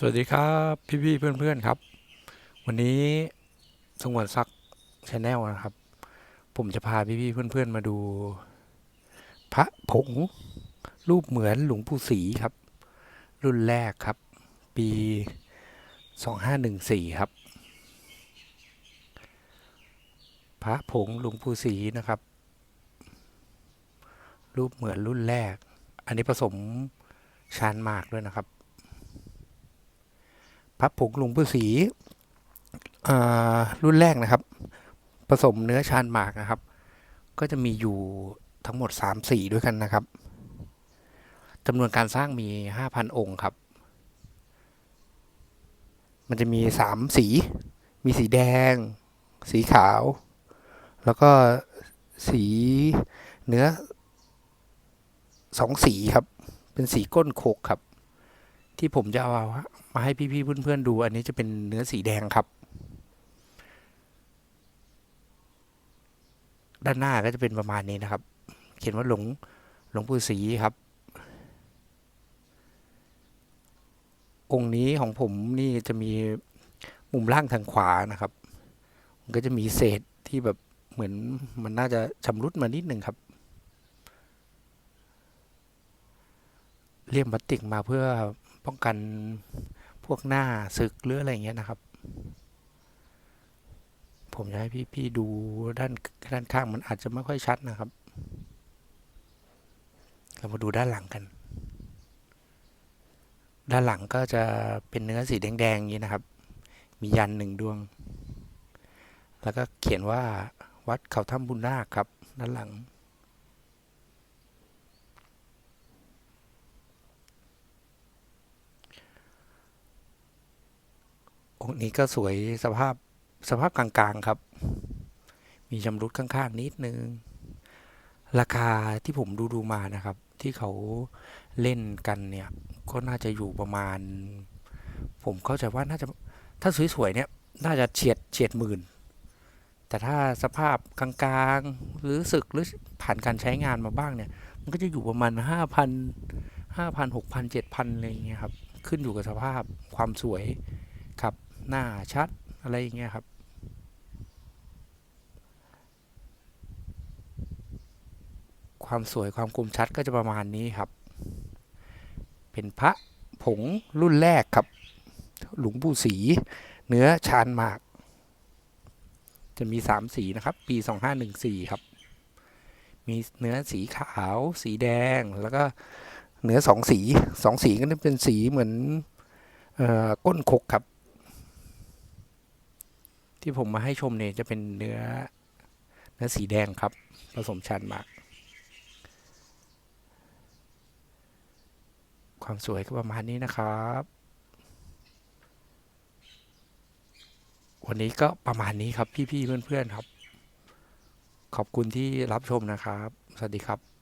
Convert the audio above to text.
สวัสดีครับพี่ๆเพื่อนๆครับ วันนี้สงวนซักชาแนลนะครับ ผมจะพาพี่ๆเพื่อนๆมาดู พระผงรูปเหมือนหลวงปู่ศรีครับ รุ่นแรกครับ ปี2514ครับ พระผงหลวงปู่ศรีนะครับ รูปเหมือนรุ่นแรก อันนี้ผสมชานหมากด้วยนะครับ พระผงหลวงปู่ศรีรุ่นแรกนะครับ ผสมเนื้อชานหมากนะครับ ก็จะมีอยู่ทั้งหมดสามสีด้วยกันนะครับจำนวนการสร้างมีห้าพันองค์ครับ มันจะมีสามสี มีสีแดง สีขาว แล้วก็สีเนื้อสองสีครับ เป็นสีก้นโคกครับ ที่ผมจะเอามาให้พี่ๆเพื่อนๆดู อันนี้จะเป็นเนื้อสีแดงครับ ด้านหน้าก็จะเป็นประมาณนี้นะครับ เขียนว่าหลวงหลวงปู่ศรีครับ องค์นี้ของผมนี่จะมีมุมล่างทางขวานะครับ มันก็จะมีเศษที่แบบเหมือนมันน่าจะชำรุดมานิดหนึ่งครับ เลี่ยมพลาสติกมาเพื่อ ป้องกันพวกหน้าสึกหรืออะไรอย่างเงี้ยนะครับ ผมจะให้พี่ๆดูด้านด้านข้างมันอาจจะไม่ค่อยชัดนะครับเรามาดูด้านหลังกัน ด้านหลังก็จะเป็นเนื้อสีแดงๆอย่างนี้นะครับ มียันหนึ่งดวง แล้วก็เขียนว่าวัดเขาถ้ำบุญนาคครับ ด้านหลัง องค์ นี้ก็สวยสภาพสภาพกลางๆครับ มีชำรุดข้างๆนิดนึง ราคาที่ผมดูดูๆมานะครับ ที่เขาเล่นกันเนี่ย ก็น่าจะอยู่ประมาณ ผมเข้าใจว่าน่าจะถ้าสวยๆเนี่ยน่าจะเฉียดเฉียดหมื่น แต่ถ้าสภาพกลางๆ หรือสึกหรือผ่านการใช้งานมาบ้างเนี่ย มันก็จะอยู่ประมาณห้าพันห้าพันหกพันเจ็ดพันอะไรอย่างเงี้ยครับ ขึ้นอยู่กับสภาพความสวยครับ หน้าชัดอะไรอย่างเงี้ยครับ ความสวยความคมชัดก็จะประมาณนี้ครับ เป็นพระผงรุ่นแรกครับ หลวงปู่ศรีเนื้อชานหมาก จะมีสามสีนะครับ ปีสองห้าหนึ่งสี่ครับ มีเนื้อสีขาว สีแดงแล้วก็เนื้อสองสีสองสีก็จะเป็นสีเหมือนออก้นคกครับ ที่ผมมาให้ชมเนี่ยจะเป็นเนื้อเนื้อสีแดงครับ ผสมชานมาก ความสวยก็ประมาณนี้นะครับ วันนี้ก็ประมาณนี้ครับพี่ๆเพื่อนๆครับ ขอบคุณที่รับชมนะครับ สวัสดีครับ